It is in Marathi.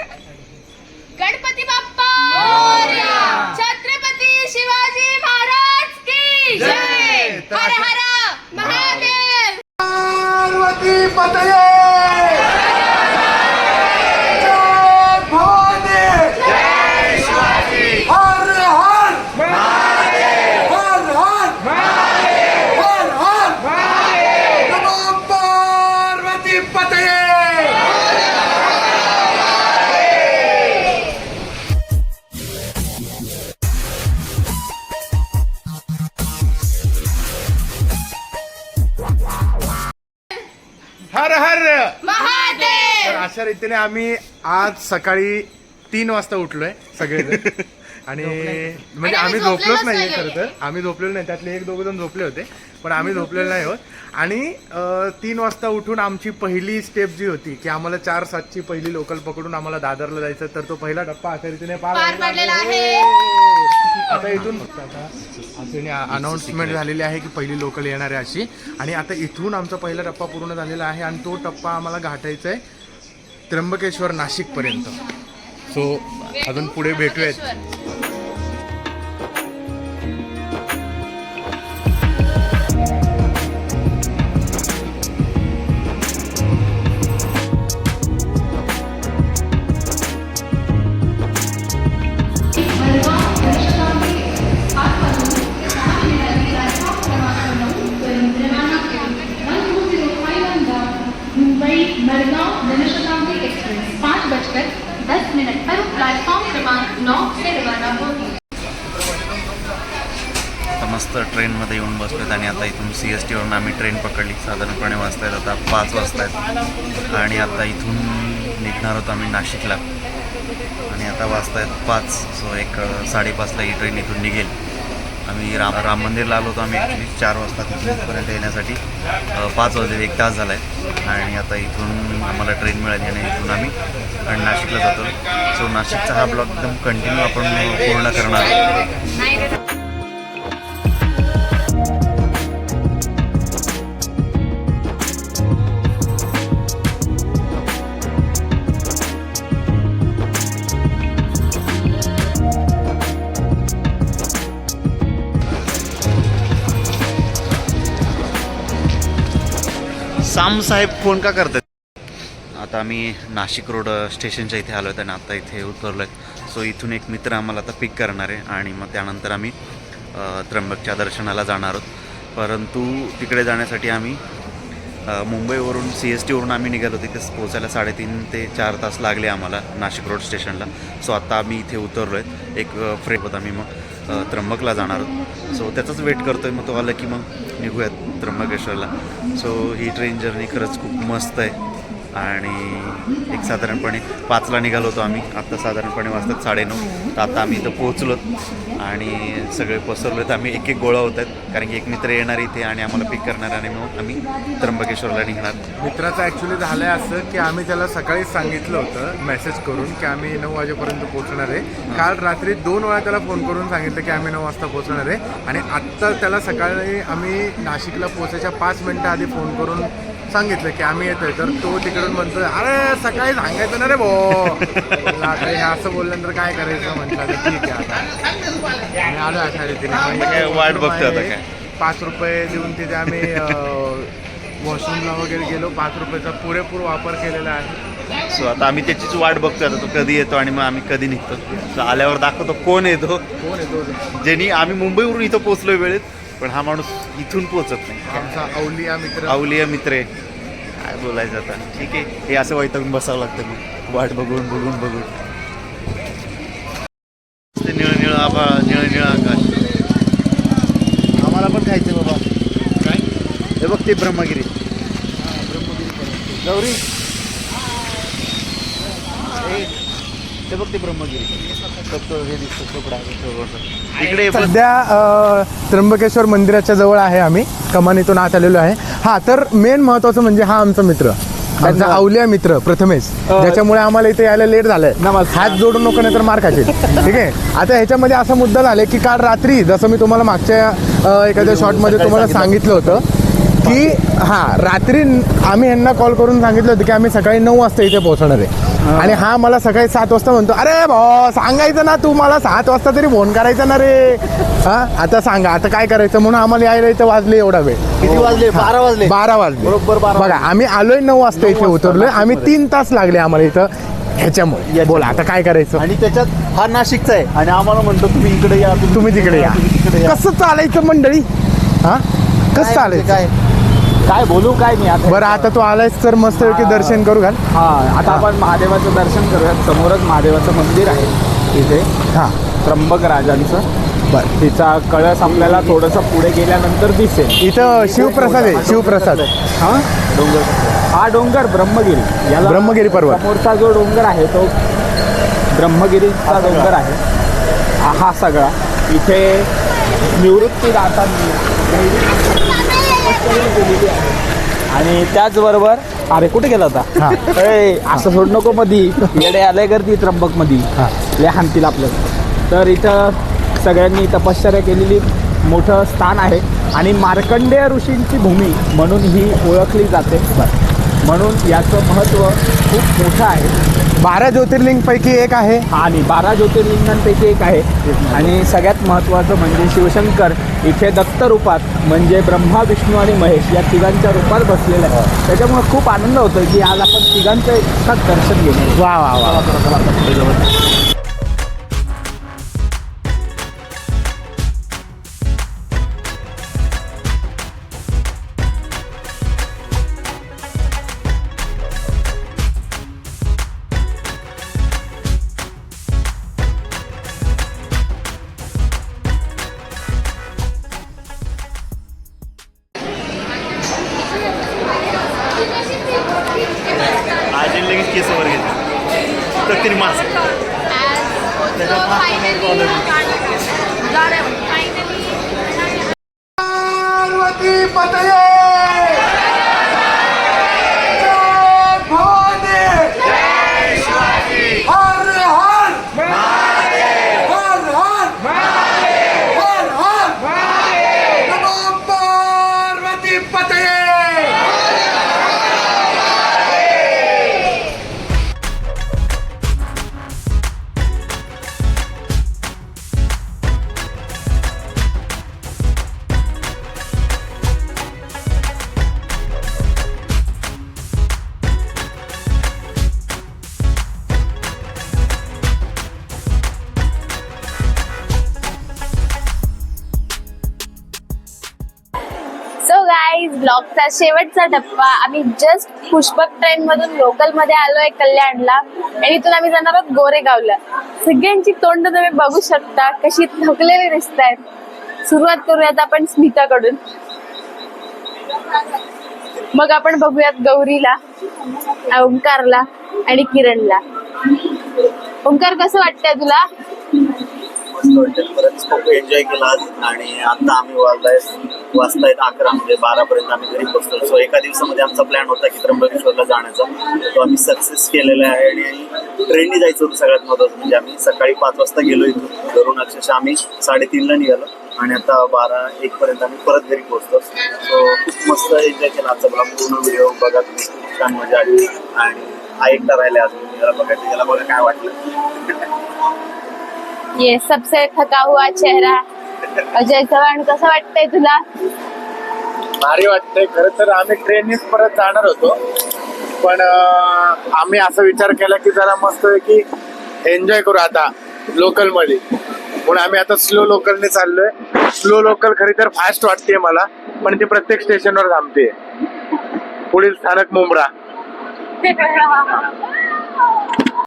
गणपती बाप्पा! छत्रपती शिवाजी महाराज की जय! हर हर महादेव! पार्वती पतये! अशा रीतीने आम्ही आज सकाळी तीन वाजता उठलोय सगळे आणि म्हणजे आम्ही झोपलोच नाहीये नाहीये. खरं तर. आम्ही झोपलेलो नाही. त्यातले एक दोघ जण झोपले होते पण आम्ही झोपलेलो नाही होत. आणि तीन वाजता उठून आमची पहिली स्टेप जी होती की आम्हाला चार सातची पहिली लोकल पकडून आम्हाला दादरला जायचं तर तो पहिला टप्पा अशा रीतीने पार पार पडला. पडलेला आहे. आहे. आता इथून आता असे अनाऊन्समेंट झालेली आहे की पहिली लोकल येणार आहे अशी. आणि आता इथून आमचा पहिला टप्पा पूर्ण झालेला आहे आणि तो टप्पा आम्हाला गाठायचा आहे त्र्यंबकेश्वर नाशिकपर्यंत. सो अजून पुढे भेटूयात. दस मिनट क्रमांक नौ से रवाना होगी मस्त ट्रेनमध्ये येऊन बसलोत आणि आता इथून सी एस टीवरून आम्ही ट्रेन पकडली. साधारणपणे वाजता आहेत आता पाच वाजता आहेत आणि आता इथून निघणार होतो आम्ही नाशिकला. आणि आता वाजता आहेत पाच. सो एक साडेपाचला ही ट्रेन इथून निघेल. आम्ही राम राम मंदिरला आलो होतो आम्ही ॲक्च्युली चार वाजता तिथपर्यंत येण्यासाठी. पाच वाजले एक तास झाला आहे आणि आता इथून आम्हाला ट्रेन मिळाली आणि इथून आम्ही आणि नाशिकला जातो सो नाशिकचा हा ब्लॉग एकदम कंटिन्यू आपण पूर्ण करणार साम साहेब फोन का करतात आता आम्ही नाशिक रोड स्टेशनच्या इथे आलो आहेत आणि आता इथे उतरलो आहेत सो इथून एक मित्र आम्हाला आता पिक करणार आहे आणि मग त्यानंतर आम्ही त्र्यंबकच्या दर्शनाला जाणार आहोत. परंतु तिकडे जाण्यासाठी आम्ही मुंबईवरून सी एस टीवरून आम्ही निघालो तिथे पोहोचायला साडेतीन ते चार तास लागले आम्हाला नाशिक रोड स्टेशनला. सो आता आम्ही इथे उतरलो आहे एक फ्रेम होता आम्ही मग त्र्यंबकला जाणार आहोत. सो त्याचाच वेट करतो आहे मग तो आला की मग निघूयात त्र्यंबकेश्वरला. सो ही ट्रेन जर्नी खरंच खूप मस्त आहे. आणि एक साधारणपणे पाचला निघालो होतो आम्ही. आत्ता साधारणपणे वाजतात साडेनऊ. तर आता आम्ही इथं पोहोचलो. आणि सगळे पसरलो तर आम्ही एक एक गोळा होत आहेत. कारण की एक मित्र येणार इथे आणि आम्हाला पिक करणार आणि मग आम्ही त्र्यंबकेश्वरला निघणार. मित्राचं ॲक्च्युली झालं आहे असं की आम्ही त्याला सकाळीच सांगितलं होतं मेसेज करून की आम्ही नऊ वाजेपर्यंत पोहोचणार आहे. काल रात्री दोन वेळा त्याला फोन करून सांगितलं की आम्ही नऊ वाजता पोहोचणार आहे. आणि आत्ता त्याला सकाळी आम्ही नाशिकला पोहोचायच्या पाच मिनटं आधी फोन करून सांगितलं की आम्ही येतोय तर तो तिकडून म्हणतोय अरे सकाळी सांगायचं ना रे भो आता हे असं बोलल्यानंतर काय करायचं? म्हटलं ठीक आहे आता. आणि आलो अशा रीतीने काय वाट बघतोय आता काय? पाच रुपये देऊन तिथे आम्ही वॉशरूमला वगैरे गेलो. पाच रुपयाचा पुरेपूर वापर केलेला आहे. सो आता आम्ही त्याचीच वाट बघतोय आता तो कधी येतो आणि मग आम्ही कधी निघतो. So आल्यावर दाखवतो कोण येतो. कोण येतो? ज्यांनी आम्ही मुंबईवरून इथं पोहोचलोय वेळेत. पण हा माणूस इथून पोहोचत नाही. आमचा अवलिया मित्र. आवलिया मित्र. आहे काय बोलायचं आता? ठीक आहे. हे असं वैतागून बसावं लागतं मग. वाट बघून बघून बघून. निळं निळं आभाळ निळं निळं आकाश. आम्हाला पण खायचं बाबा. काय? हे बघ ते ब्रह्मगिरी. गौरी. ते बघ ते ब्रह्मगिरी. इकडे. सध्या त्र्यंबकेश्वर मंदिराच्या जवळ आहे आम्ही. कमानीतून आत आलेलो आहे. हा तर मेन महत्वाचं म्हणजे हा आमचा मित्र. आमचा अवलिया मित्र प्रथमेश. ज्याच्यामुळे आम्हाला इथे यायला लेट झालंय. हात जोडून नको नाही तर मार खाशील. ठीक आहे? आता ह्याच्यामध्ये असा मुद्दा झालाय की काल रात्री जसं मी तुम्हाला मागच्या एखाद्या शॉर्टमध्ये तुम्हाला सांगितलं होतं की हा रात्री आम्ही यांना कॉल करून सांगितलं होतं की आम्ही सकाळी नऊ वाजता इथे पोहोचणार आहे. आणि हा मला सकाळी सात वाजता म्हणतो अरे भो सांगायचं ना तू मला सात वाजता तरी फोन करायचा ना रे. हा आता सांगा आता काय करायचं म्हणून आम्हाला यायला इथं वाजले एवढा वेळ. किती वाजले? बारा वाजले. बारा वाजले. बरोबर बारा बघा आम्ही आलोय नऊ वाजता इथे उतरलोय. आम्ही तीन तास लागले आम्हाला इथं ह्याच्यामुळे. बोला आता काय करायचं? आणि त्याच्यात हा नाशिकचा आहे. आणि आम्हाला म्हणतो तुम्ही इकडे या तुम्ही तिकडे या कसं चालायचं मंडळी? हा? कसं म्हणजे चालायचं? काय? काय बोलू काय मी आता बरं आता तू आलायस तर मस्त की दर्शन करू घाल. हा आता आपण महादेवाचं दर्शन करूया समोरच महादेवाचं मंदिर आहे तिथे हा. त्र्यंबक राजांचं. बर. तिचा कळस आपल्याला थोडंसं पुढे गेल्यानंतर दिसेल. इथं शिवप्रसाद आहे शिवप्रसाद. हा डोंगर. हा डोंगर ब्रह्मगिरी. याला ब्रह्मगिरी पर्वत. समोरचा जो डोंगर आहे तो ब्रह्मगिरीचा डोंगर आहे. हा- सगळा. इथे निवृत्ती आहे आणि त्याचबरोबर अरे कुठे गेला. होता? ए, असं सोड नको मधी. येडे आलंय गर्दी त्र्यंबकमध्ये हा. लय हाणतील आपल्याला तर इथं सगळ्यांनी तपश्चर्या केलेली. मोठं स्थान आहे. आणि मार्कंडेय ऋषींची भूमी म्हणून ही ओळखली जाते. म्हणून याचं महत्त्व खूप मोठं आहे. बारा ज्योतिर्लिंग पैकी एक आहे. आणि बारा ज्योतिर्लिंगांपैकी एक आहे. आणि सगळ्यात महत्त्वाचं म्हणजे शिवशंकर इथे दत्त रूपात म्हणजे ब्रह्मा विष्णू आणि महेश या तिघांच्या रूपात बसलेले आहे त्याच्यामुळे खूप आनंद होतो की आज आपण तिघांचं एकसाथ दर्शन घेणार वा वा वा. लगेच केस वर घेते तर तरी मास्क पार्वती पतये ब्लॉगचा शेवटचा टप्पा. आम्ही जस्ट पुष्पक ट्रेन मधून लोकलमध्ये आलोय कल्याणला. आणि इथून आम्ही जाणार आहोत गोरेगावला. सगळ्यांची तोंड तुम्ही बघू शकता कशी थकलेली दिसत आहेत सुरुवात करूयात आपण स्मिताकडून. मग आपण बघूयात गौरीला ओंकारला आणि किरणला. ओंकार कसं वाटतंय तुला? बरंच खूप एन्जॉय केला आज. आणि आता आम्ही वाजलाय वाजतायत अकरा म्हणजे बारा पर्यंत आम्ही घरी पोहोचलो. सो एका दिवसामध्ये आमचा प्लॅन होता की त्र्यंबकेश्वरला जाण्याचा. तो आम्ही सक्सेस केलेला आहे आणि ट्रेनने जायचं होतं सगळ्यात महत्वाचं म्हणजे आम्ही सकाळी पाच वाजता गेलो इथून. घरून अक्षरशः आम्ही साडेतीनला निघालो आणि आता बारा एक पर्यंत आम्ही परत घरी पोहोचतो सो खूप मस्त एन्जॉय केला आजचा मला पूर्ण व्हिडिओ बघा तुम्ही. खूप छान मजा आली. आणि हा एकटा राहिला अजून. याला बघायचं याला बघा काय वाटलं. ये सबसे थका हुआ चेहरा अजय चव्हाण कसं वाटतंय तुला? भारी वाटतंय. खरं तर आम्ही ट्रेननीच परत जाणार होतो. पण अं, आम्ही असा विचार केला की जरा मस्त की एन्जॉय करू आता लोकलमध्ये. म्हणून आम्ही आता स्लो लोकलने चाललोय. स्लो लोकल खरी तर फास्ट वाटते मला पण ती प्रत्येक स्टेशनवर थांबते पुढील स्थानक मुंब्रा.